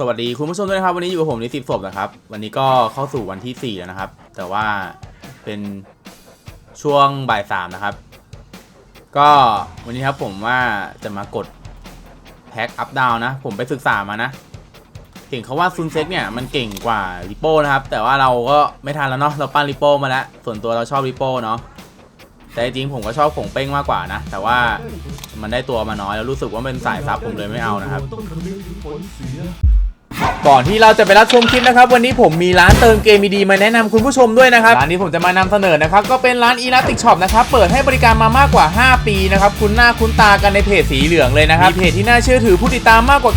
สวัสดีคุณผู้ชมด้วยนะครับ วันนี้อยู่กับผมในสิตศพนะครับ วันนี้ก็เข้าสู่วันที่ 4 แล้วนะครับ แต่ว่าเป็นช่วงบ่ายสามนะครับ ก็วันนี้ครับผมว่าจะมากดแพ็คอัพดาวนะ ผมไปศึกษามานะเก่งเขาว่าซุนเซ็กเนี่ยมันเก่งกว่าริโป้นะครับ แต่ว่าเราก็ไม่ทันแล้วเนาะเราปั้นริโป้มาแล้ว ส่วนตัวเราชอบริโป้เนาะแต่จริงๆผมก็ชอบผงเป้งมากกว่านะ แต่ว่ามันได้ตัวมาน้อยแล้วรู้สึกว่าเป็นสายซับผมเลยไม่เอานะครับ ก่อนที่เราจะไปรับชมคลิปนะครับ วันนี้ผมมีร้านเติมเกมดีๆมาแนะนำคุณผู้ชมด้วยนะครับ ร้านนี้ผมจะมานำเสนอนะครับ ก็เป็นร้าน Elastic Shop นะครับ เปิดให้บริการมามากกว่า 5 ปีนะครับ คุณหน้าคุ้นตากันในเพจสีเหลืองเลยนะครับ มีเพจที่น่าเชื่อถือผู้ติดตามมากกว่า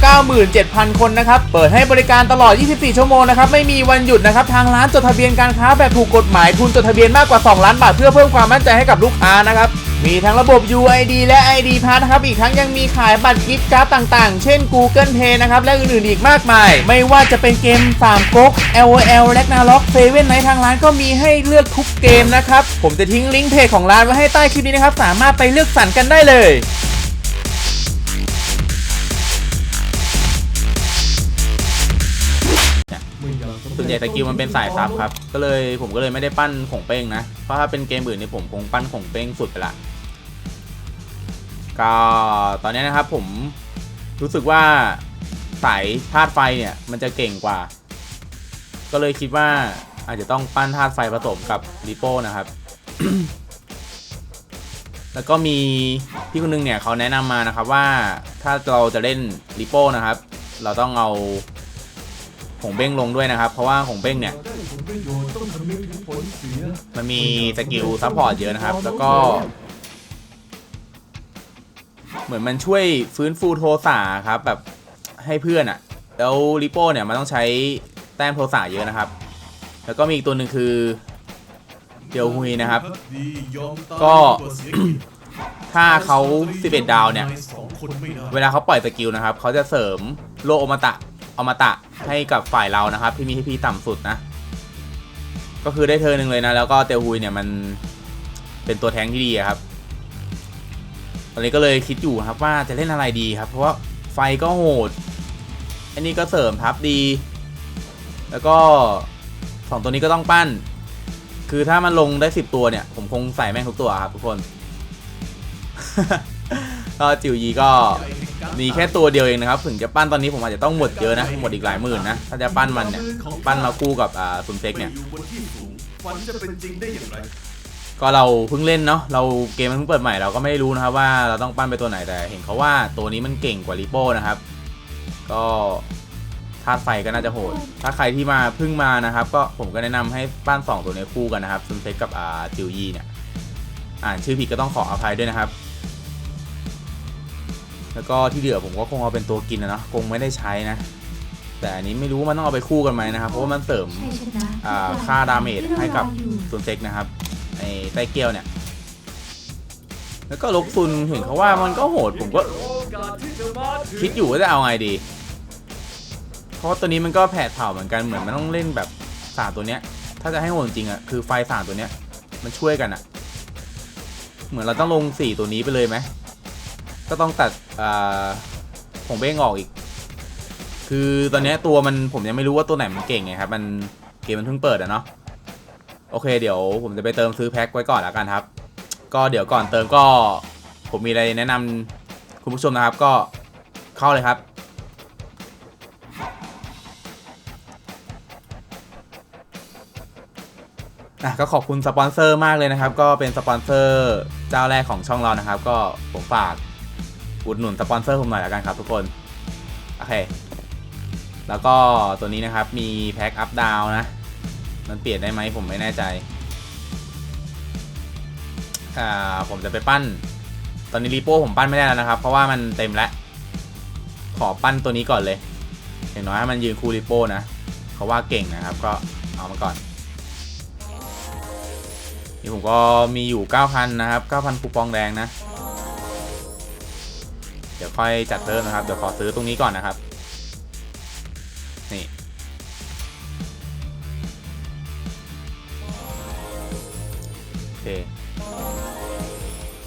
97,000 คนนะครับ เปิดให้บริการตลอด 24 ชั่วโมงนะครับ ไม่มีวันหยุดนะครับ ทางร้านจดทะเบียนการค้าแบบถูกกฎหมายทุนจดทะเบียนมากกว่า 2 ล้านบาทเพื่อเพิ่มความมั่นใจให้กับลูกค้านะครับ มีทั้งระบบ UID และ ID Pass นะครับ อีกทั้งยังมีขายบัตรกิฟต์การ์ดต่างๆ เช่น Google Pay นะครับ และอื่นๆ อีกมากมาย ไม่ว่าจะเป็นเกม3ก๊ก LOL Ragnarok Seven Night ทางร้านก็มีให้เลือกทุกเกมนะครับ ผมจะทิ้งลิงก์เพจของร้านไว้ให้ใต้คลิปนี้นะครับ สามารถไปเลือกสรรกันได้เลยไม่อยากสำเร็จส่วนใหญ่สกิลมันเป็นสายซับครับ ก็เลยผมก็เลยไม่ได้ปั้นขงเป้งนะ เพราะถ้าเป็นเกมอื่นเนี่ยผมคงปั้นขงเป้งสุดไปละ ก็ตอนนี้นะครับผมรู้สึกว่าสายธาตุไฟเนี่ยมันจะเก่งกว่า ก็เลยคิดว่าอาจจะต้องปั้นธาตุไฟผสมกับริโป้นะครับ แล้วก็มีพี่คนนึงเนี่ยเขาแนะนำมานะครับว่าถ้าเราจะเล่นริโป้นะครับ เราต้องเอาผงเบ้งลงด้วยนะครับ เพราะว่าผงเบ้งเนี่ยมันมีสกิลซัพพอร์ตเยอะนะครับ แล้วก็ เหมือนมันช่วยฟื้นฟูโทสะครับแบบให้เพื่อนอะ่ะ แล้วริโป้เนี่ยมันต้องใช้แต้มโทสะเยอะนะครับ แล้วก็มีอีกตัวหนึ่งคือเดียวฮุยนะครับ ก็ถ้าเขา11 ดาวเนี่ย เวลาเขาปล่อยสกิลนะครับ เขาจะเสริมโลอมตะอมตะให้กับฝ่ายเรานะครับ ที่มีที่พีต่ำสุดนะ ก็คือได้เธอหนึ่งเลยนะ แล้วก็เตลฮุยเนี่ยมันเป็นตัวแทงที่ดีครับ อนนี้ก็เลยคิดอยู่ครับว่าจะเล่นอะไรดีครับ เพราะว่าไฟก็โหด อันนี้ก็เสริมทับดี แล้วก็สองตัวนี้ก็ต้องปั้น คือถ้ามันลงได้สิบตัวเนี่ย ผมคงใส่แม่งทุกตัวครับทุกคน ก็จิวยีก็มีแค่ตัวเดียวเองนะครับ ถึงจะปั้นตอนนี้ผมอาจจะต้องหมดเยอะนะ หมดอีกหลายหมื่นนะ ถ้าจะปั้นมันเนี่ย ปั้นมาคู่กับอ่าซุนเซ็กเนี่ยฝันจะเป็นจริงได้อย่างไร ก็เราเพิ่งเล่นเนาะเราเกมมันเพิ่งเปิดใหม่เราก็ไม่รู้นะครับว่าเราต้องปั้นไปตัวไหนแต่เห็นเขาว่าตัวนี้มันเก่งกว่าริโป้นะครับ ก็ธาตุไฟก็น่าจะโหด ถ้าใครที่มาเพิ่งมานะครับ ก็ผมก็แนะนำให้ปั้น2ตัวนี้คู่กันนะครับซุนเซ็กกับอ่าจิวยีเนี่ยอ่านชื่อผิดก็ต้องขออภัยด้วยนะครับ แล้วก็ที่เหลือผมก็คงเอาเป็นตัวกินนะเนาะคงไม่ได้ใช้นะ แต่อันนี้ไม่รู้ว่ามันต้องเอาไปคู่กันไหมนะครับเพราะว่ามันเสริมอ่าค่าดาเมจให้กับซุนเซ็กนะครับ ไอ้ไต้เกียวเนี่ย แล้วก็ลกซุนเห็นเขาว่ามันก็โหดผมก็คิดอยู่ว่าจะเอาไงดี เพราะตัวนี้มันก็แผดเผาเหมือนกันเหมือนมันต้องเล่นแบบสามตัวเนี้ย ถ้าจะให้โหดจริงอะคือไฟสามตัวเนี้ย มันช่วยกันอะ เหมือนเราต้องลงสี่ตัวนี้ไปเลยไหมก็ต้องตัดผงเบ้งออกอีก คือตอนนี้ตัวมันผมยังไม่รู้ว่าตัวไหนมันเก่งไงครับมันเกมมันเพิ่งเปิดอะเนาะ โอเคเดี๋ยวผมจะไปเติมซื้อแพ็คไว้ก่อนแล้วกันครับ ก็เดี๋ยวก่อนเติมก็ ผมมีอะไรแนะนำคุณผู้ชมนะครับก็เข้าเลยครับอะก็ขอบคุณสปอนเซอร์มากเลยนะครับ ก็เป็นสปอนเซอร์เจ้าแรกของช่องเรานะครับ ก็ผมฝากอุดหนุนสปอนเซอร์ผมหน่อยแล้วกันครับทุกคนโอเคแล้วก็ตัวนี้นะครับมีแพ็คอัพดาวนะ มันเปลี่ยนได้ไหมผมไม่แน่ใจ อ่า ผมจะไปปั้น ตอนนี้รีโป้ผมปั้นไม่ได้แล้วนะครับ เพราะว่ามันเต็มแล้ว ขอปั้นตัวนี้ก่อนเลย อย่างน้อยให้มันยืนคู่รีโป้นะเขาว่าเก่งนะครับ ก็เอามาก่อน นี่ผมก็มีอยู่ 9,000 นะครับ 9,000คูปองแดงนะ เดี๋ยวค่อยจัดเพิ่มนะครับ เดี๋ยวขอซื้อตรงนี้ก่อนนะครับ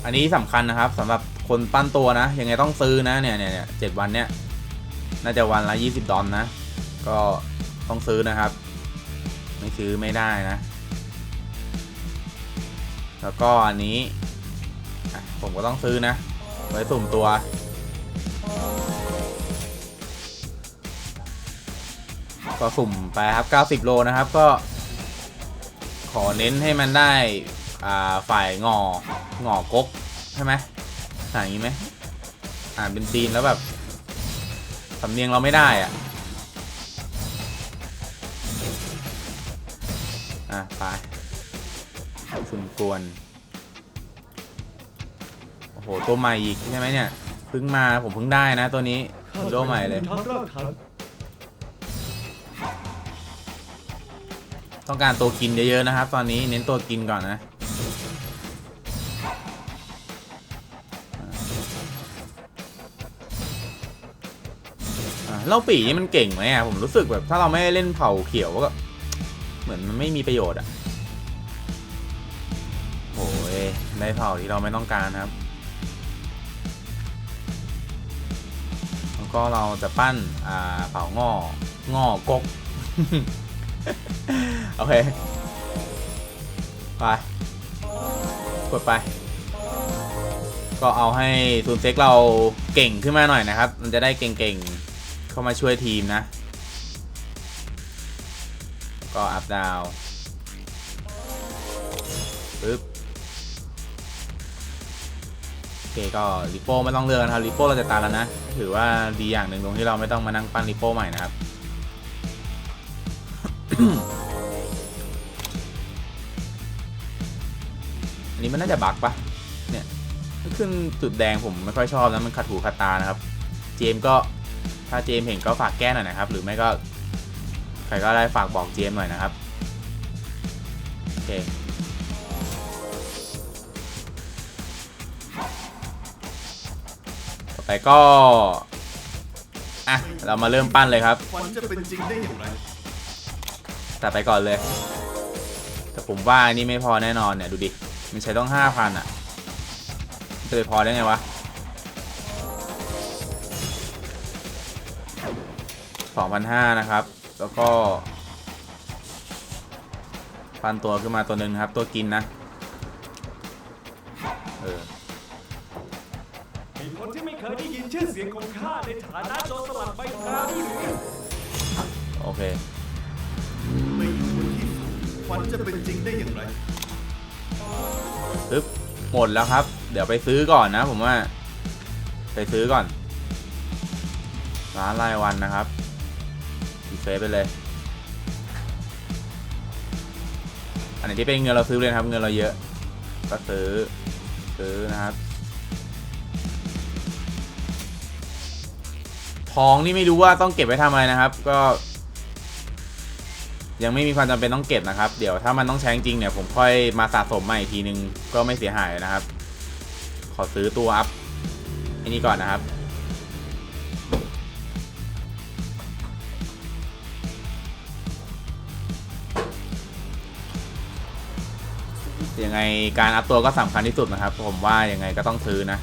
อันนี้สำคัญนะครับสำหรับคนปั้นตัวนะ ยังไงต้องซื้อนะเนี่ยเนี่ยเนี่ยเจ็ดวันเนี้ยน่าจะวันละ20ดอลนะ ก็ต้องซื้อนะครับ ไม่ซื้อไม่ได้นะ แล้วก็อันนี้ ผมก็ต้องซื้อนะ ไว้สุ่มตัวก็สุ่มไปครับ 90 โลนะครับก็ขอเน้นให้มันได้ ฝ่ายงองอกกใช่ไหมอ่านอย่างนี้ไหมอ่านเป็นจีนแล้วแบบสำเนียงเราไม่ได้อะอะไปสุ่มกวนโอ้โหตัวใหม่อีกใช่ไหมเนี่ยเพิ่งมาผมเพิ่งได้นะตัวนี้ฮีโร่ใหม่เลย ต้องการตัวกินเยอะๆนะครับ ตอนนี้เน้นตัวกินก่อนนะ เล่าปีนี่มันเก่งไหมอะผมรู้สึกแบบถ้าเราไม่เล่นเผ่าเขียวก็ เหมือนมันไม่มีประโยชน์อะโอ้ยได้เผ่าที่เราไม่ต้องการครับ แล้วก็เราจะปั้นอ่าเผ่างองอกกโอเค ไปกดไป ก็เอาให้ซูนเซ็กเราเก่งขึ้นมาหน่อยนะครับ มันจะได้เก่งๆ เข้ามาช่วยทีมนะ ก็อัพดาวปึ๊บโอเคก็ริโป้ไม่ต้องเลือกนะครับริโป้เราจะตายแล้วนะถือว่าดีอย่างหนึ่งตรงที่เราไม่ต้องมานั่งปั้นริโป้ใหม่นะครับอันนี้มันน่าจะบักปะเนี่ยขึ้นจุดแดงผมไม่ค่อยชอบนะมันขัดหูขัดตานะครับ เจมก็ ถ้าเจมส์เห็นก็ฝากแก้หน่อยนะครับ หรือไม่ก็ ใครก็ได้ฝากบอกเจมส์หน่อยนะครับ โอเค ต่อไปก็ อะ เรามาเริ่มปั้นเลยครับ ฝันจะเป็นจริงได้อย่างไรตัดไปก่อนเลย แต่ผมว่าอันนี่ไม่พอแน่นอนเนี่ย ดูดิ มันใช้ต้องห้าพันอะมันจะไปพอได้ไงวะ สองพันห้านะครับ แล้วก็พันตัวขึ้นมาตัวหนึ่งนะครับ ตัวกินนะ เออมีคนที่ไม่เคยได้ยินชื่อเสียงของข้าในฐานะโจรสลัดใบตราด้วยหรือโอเค ไม่อยู่บนที่สูงฝันจะเป็นจริงได้อย่างไร ปึ๊บ หมดแล้วครับ เดี๋ยวไปซื้อก่อนนะผมว่า ไปซื้อก่อน ร้านรายวันนะครับ เฟซไปเลย อันไหนที่เป็นเงินเราซื้อเลยนะครับ เงินเราเยอะ ก็ซื้อ ซื้อนะครับ ทองนี่ไม่รู้ว่าต้องเก็บไว้ทำอะไรนะครับ ก็ ยังไม่มีความจำเป็นต้องเก็บนะครับ เดี๋ยวถ้ามันต้องใช้จริงเนี่ย ผมค่อยมาสะสมใหม่อีกทีนึง ก็ไม่เสียหายนะครับ ขอซื้อตัวอัพอันนี้ก่อนนะครับ ยังไงการอัพตัวก็สำคัญที่สุดนะครับ ผมว่ายังไงก็ต้องซื้อนะ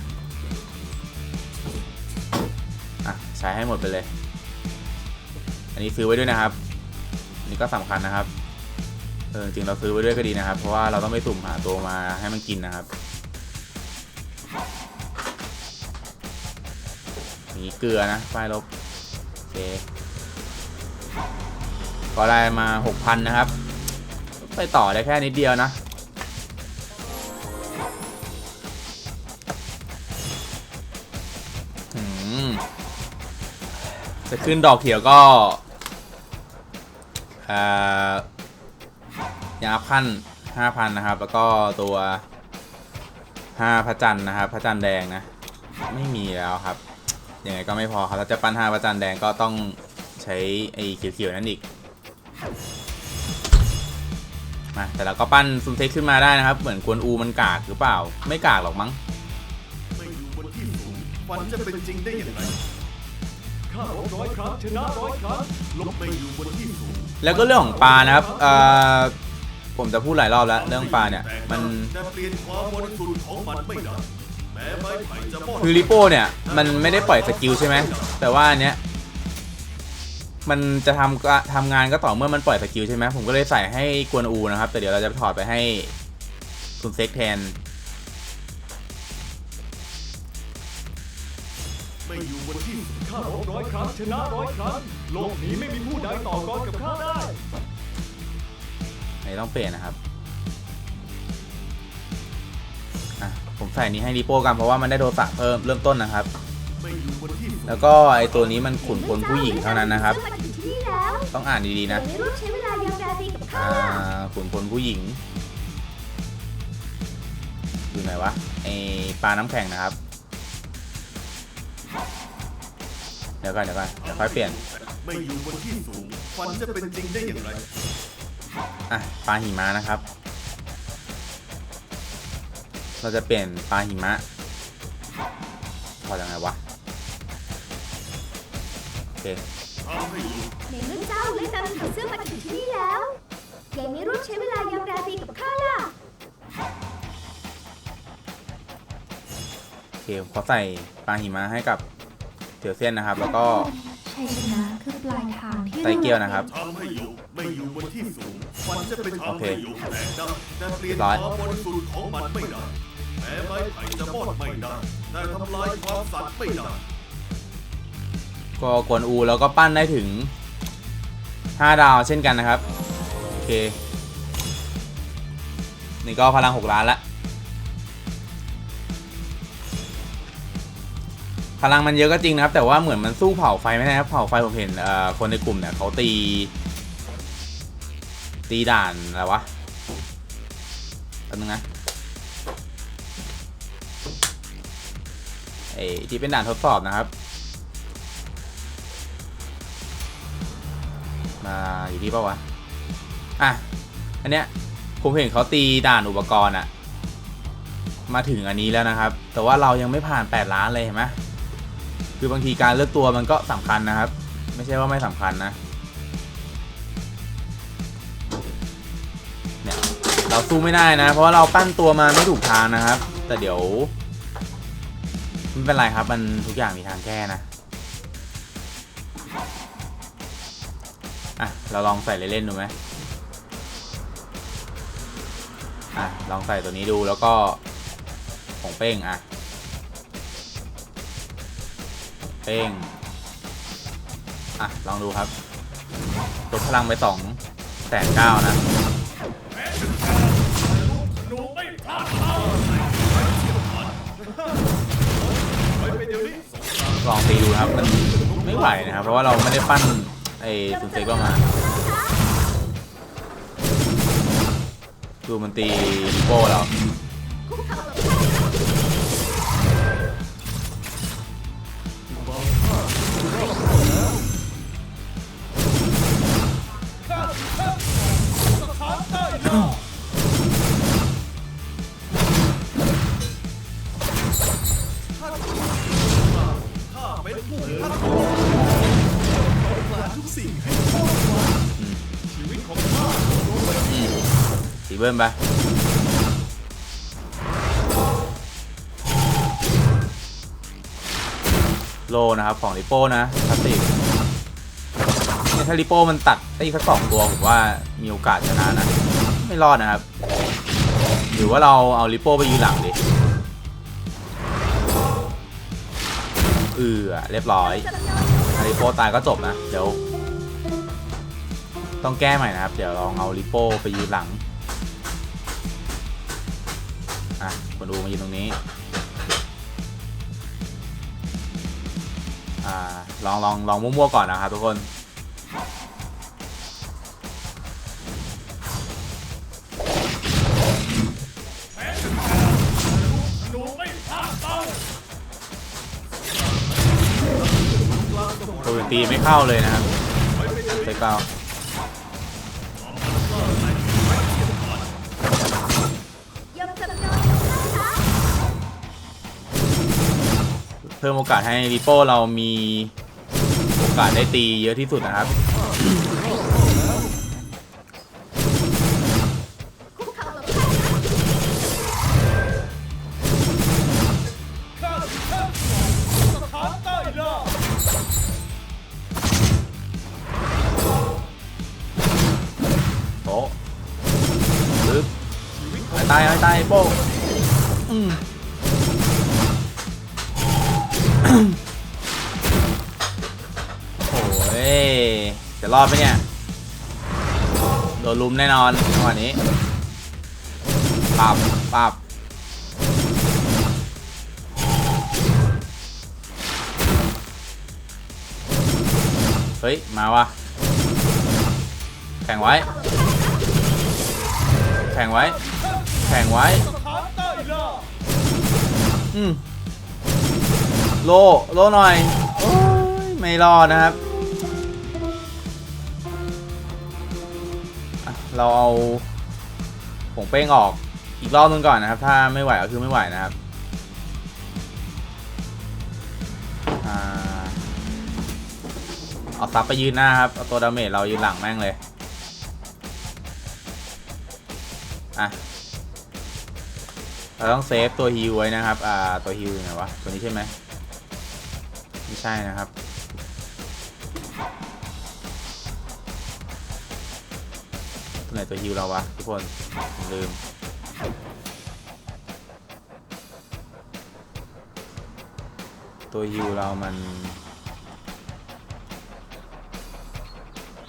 อะใช้ให้หมดไปเลย อันนี้ซื้อไว้ด้วยนะครับอันนี้ก็สำคัญนะครับเออจริงเราซื้อไว้ด้วยก็ดีนะครับ เพราะว่าเราต้องไปสุ่มหาตัวมาให้มันกินนะครับมีเกลือนะป้ายลบโอเคก็ได้มา 6,000 นะครับ ไปต่อได้แค่นิดเดียวนะ จะขึ้นดอกเขียวก็ยาพันห้าพันนะครับ แล้วก็ตัวห้าพระจันทร์นะครับ พระจันทร์แดงนะ ไม่มีแล้วครับยังไงก็ไม่พอครับถ้าจะปั้นห้าพระจันทร์แดงก็ต้องใช้ไอ้เขียวๆนั่นอีกมาแต่เราก็ปั้นซุนเทคขึ้นมาได้นะครับ เหมือนกวนอูมันกากหรือเปล่า ไม่กากหรอกมั้งไม่อยู่บนที่สูงฝันจะเป็นจริงได้อย่างไร ข้าลบร้อยครั้งชนะร้อยครั้งลบไม่อยู่บนที่สูงแล้วก็เรื่องของปลานะครับเอ่อผมจะพูดหลายรอบแล้วเรื่องปลาเนี่ยมันจะเปลี่ยนความบริสุทธิ์ของมันไม่ได้แม้ไม้ไผ่จะมอดคือริโป้เนี่ยมันไม่ได้ปล่อยสกิลใช่ไหมแต่ว่าอันเนี้ยมันจะทำก็ทำงานก็ต่อเมื่อมันปล่อยสกิลใช่ไหมผมก็เลยใส่ให้กวนอูนะครับ แต่เดี๋ยวเราจะถอดไปให้คุณเซ็กแทนไม่อยู่บนที่สูง ข้ารบร้อยครั้งชนะร้อยครั้งโลกนี้ไม่มีผู้ใดต่อกรกับข้าได้อันนี้ต้องเปลี่ยนนะครับ อะ ผมใส่นี้ให้รีโป้กันเพราะว่ามันได้โทรศัพท์เพิ่มเริ่มต้นนะครับ ไม่อยู่บนที่สูงแล้วก็ไอตัวนี้มันขุนพลผู้หญิงเท่านั้นนะครับซึ่งมาถึงที่นี่แล้วต้องอ่านดีๆนะ ไม่รู้ใช้เวลายาวนานดีกับข้าอ่าล่ะขุนพลผู้หญิง อยู่ไหนวะไอปลาน้ำแข็งนะครับ ดี๋ยวก่อนเดี๋ยวก่อนเดี๋ยวค่อยเปลี่ยน ไม่อยู่บนที่สูงฝันจะเป็นจริงได้อย่างไรอะปลาหิมะนะครับ เราจะเปลี่ยนปลาหิมะพอยังไงวะ โอเคทำให้อยู่ในเมื่อเจ้าและนำผีเสื้อมาถึงที่นี่แล้วยังไม่รู้ใช้เวลายาวนานดีกับข้าล่ะ โอเคผมขอใส่ปลาหิมะให้กับ เตียวเส้นนะครับ แล้วก็ชัยชนะคือปลายทางที่ไตเกียวนะครับ ทำให้อยู่ไม่อยู่บนที่สูงฝันจะเป็นโอทำเคให้อยู่แต่ได้แต่เปลี่ยนร้อยความบริสุทธิ์ของมันไม่ได้แม้ไม้ไผ่จะมอดไม่ได้แต่ทำลายความสัตย์ไม่ได้ ก็กวนอูแล้วก็ปั้นได้ถึง 5 ดาวเช่นกันนะครับ โอเค นี่ก็พลัง 6 ล้านละ พลังมันเยอะก็จริงนะครับ แต่ว่าเหมือนมันสู้เผาไฟไม่ได้ครับเผาไฟผมเห็นคนในกลุ่มเนี่ยเขาตี ตีด่านอะไรวะแป๊บนึงนะไอ้ที่เป็นด่านทดสอบนะครับ มาอยู่ที่ปะวะอะอันเนี้ยผมเห็นเขาตีด่านอุปกรณ์อะมาถึงอันนี้แล้วนะครับ แต่ว่าเรายังไม่ผ่าน 8 ล้านเลยเห็นไหม คือบางทีการเลือกตัวมันก็สำคัญนะครับ ไม่ใช่ว่าไม่สำคัญนะเนี่ยเราสู้ไม่ได้นะ เพราะว่าเราปั้นตัวมาไม่ถูกทางนะครับ แต่เดี๋ยวไม่เป็นไรครับ มันทุกอย่างมีทางแก้นะอะเราลองใส่เล่นๆดูไหมอะลองใส่ตัวนี้ดูแล้วก็ผงเป้งอะ เป้งอะ ลองดูครับลดพลังไปสองแสนเก้านะลองตีดูครับ มันไม่ไหวนะครับ เพราะว่าเราไม่ได้ปั้นไอ้ซุนเซ็กออกมาดูมันตีโป้เรา สีเบิ้มไปโลนะครับ ของลิโป้นะคลาสติกเนี่ยถ้าลิโป้มันตัดได้อีกสักสองตัวผมว่ามีโอกาสชนะนะ ไม่รอดนะครับ หรือว่าเราเอาลิโป้ไปยืนหลังดิเออเรียบร้อยถ้าลิโป้ตายก็จบนะ เดี๋ยว ต้องแก้ใหม่นะครับ เดี๋ยวลองเอาลิโป้ไปยืนหลัง คนดูมายืนตรงนี้อ่าลองลองลองมั่วๆก่อนนะครับทุกคนหนูไม่พลาดเป้าตัวอื่นตีไม่เข้าเลยนะครับเซ็กเป้า เพิ่มโอกาสให้ริโป้เรามีโอกาสได้ตีเยอะที่สุดนะครับโอ้ลึกตายตายโป้อืม รอดไหมเนี่ย โดนลุมแน่นอนจังหวะนี้ปับปับเฮ้ย มาวะแข่งไว้ แข่งไว้ แข่งไว้ อืมโล โลหน่อย โอ้ย ไม่รอดนะครับ เราเอาผงเป้งออกอีกรอบนึงก่อนนะครับ ถ้าไม่ไหวก็คือไม่ไหวนะครับเอาซับไปยืนหน้าครับ เอาตัวดาเมจเรายืนหลังแม่งเลย อะ เราต้องเซฟตัวฮิวไว้นะครับ อ่า ตัวฮิวไหนวะ ตัวนี้ใช่ไหม ไม่ใช่นะครับ นตัวฮิวเราวะทุกคนลืมตัวฮิวเรามัน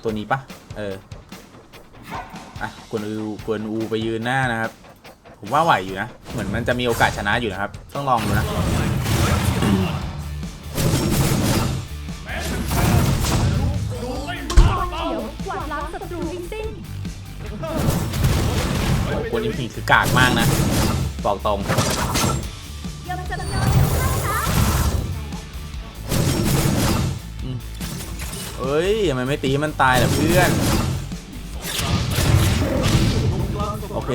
ตัวนี้ปะเออ อะกวนอูกวนอูไปยืนหน้านะครับ ผมว่าไหวอยู่นะ เหมือนมันจะมีโอกาสชนะอยู่นะครับ ต้องลองดูนะ โอ้โหกนอิมพีคือกากมากนะ บอกตรงเอ้ยทำไมไม่ตีมันตายล่ะเพื่อน โอเค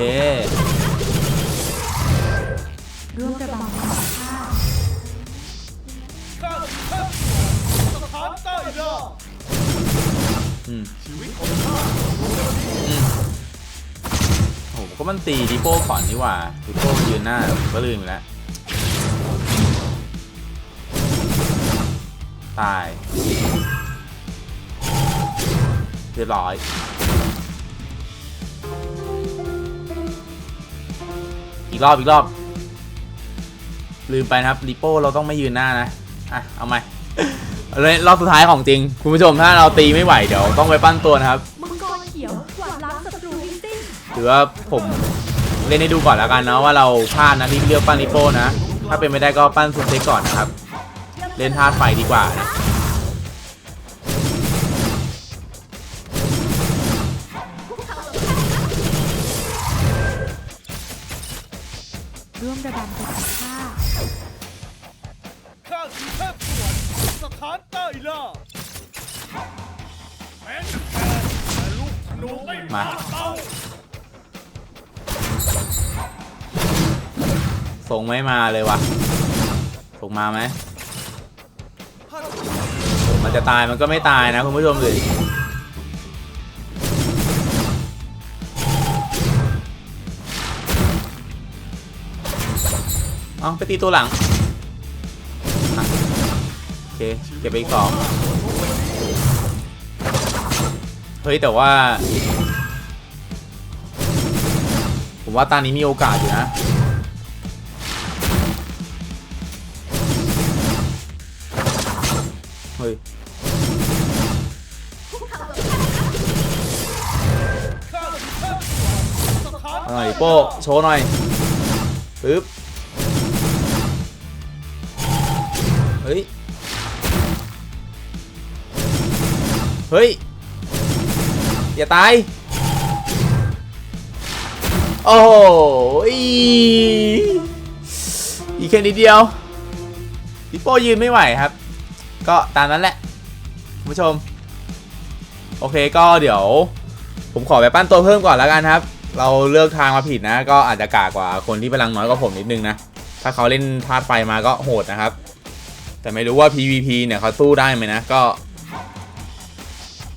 ร่วมระบำธรรมาติข้าคือเทพสถานใต้ล่าอืมชีวิตของข้า ก็มันตีดิโป้ก่อนนี่ว่าดิโป้ยืนหน้าก็ลืมไปแล้ว ตายเรียบร้อยอีกรอบ อีกรอบ ลืมไปนะครับริโป้เราต้องไม่ยืนหน้านะ อะ เอาไหมเลยรอบสุดท้ายของจริง คุณผู้ชมถ้าเราตีไม่ไหว เดี๋ยวต้องไปปั้นตัวนะครับ สิ้นถือว่าผมเล่นให้ดูก่อนแล้วกันนะว่าเราพลาดนะที่เลือกปั้นริโป้นะ ถ้าเป็นไม่ได้ก็ปั้นซุนเซ็กก่อนนะครับ เล่นธาตุไฟดีกว่านะร่วมระบำธรรมชาติข้าคือเทพสวรรค์สถานใต้ล่าแม้จะแพ้แต่ลูกธนูไม่มา ส่งไม่มาเลยวะส่งมาไหมมันจะตายมันก็ไม่ตายนะคุณผู้ชมเลยเอาไปตีตัวหลังโอเคเก็บไปอีกสองเฮ้ยแต่ว่า ผมว่าตานี้มีโอกาสอยู่นะ หน่อยโป้โชว์หน่อยปึ๊บเฮ้ย เฮ้ย อย่าตาย โอ้โหอีอีกแค่นิดเดียวพี่โป้ยืนไม่ไหวครับ ก็ตามนั้นแหละคุณผู้ชม โอเคก็เดี๋ยว ผมขอไปปั้นตัวเพิ่มก่อนแล้วกันครับ เราเลือกทางมาผิดนะ ก็อาจจะกากกว่าคนที่พลังน้อยกว่าผมนิดนึงนะ ถ้าเขาเล่นธาตุไฟมาก็โหดนะครับ แต่ไม่รู้ว่า PVP เนี่ยเขาสู้ได้ไหมนะ ก็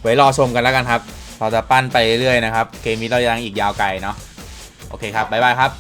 ไว้รอชมกันแล้วกันครับ เราจะปั้นไปเรื่อยๆนะครับ เกมนี้เรายังอีกยาวไกลเนาะ โอเคครับ บ๊ายบายครับ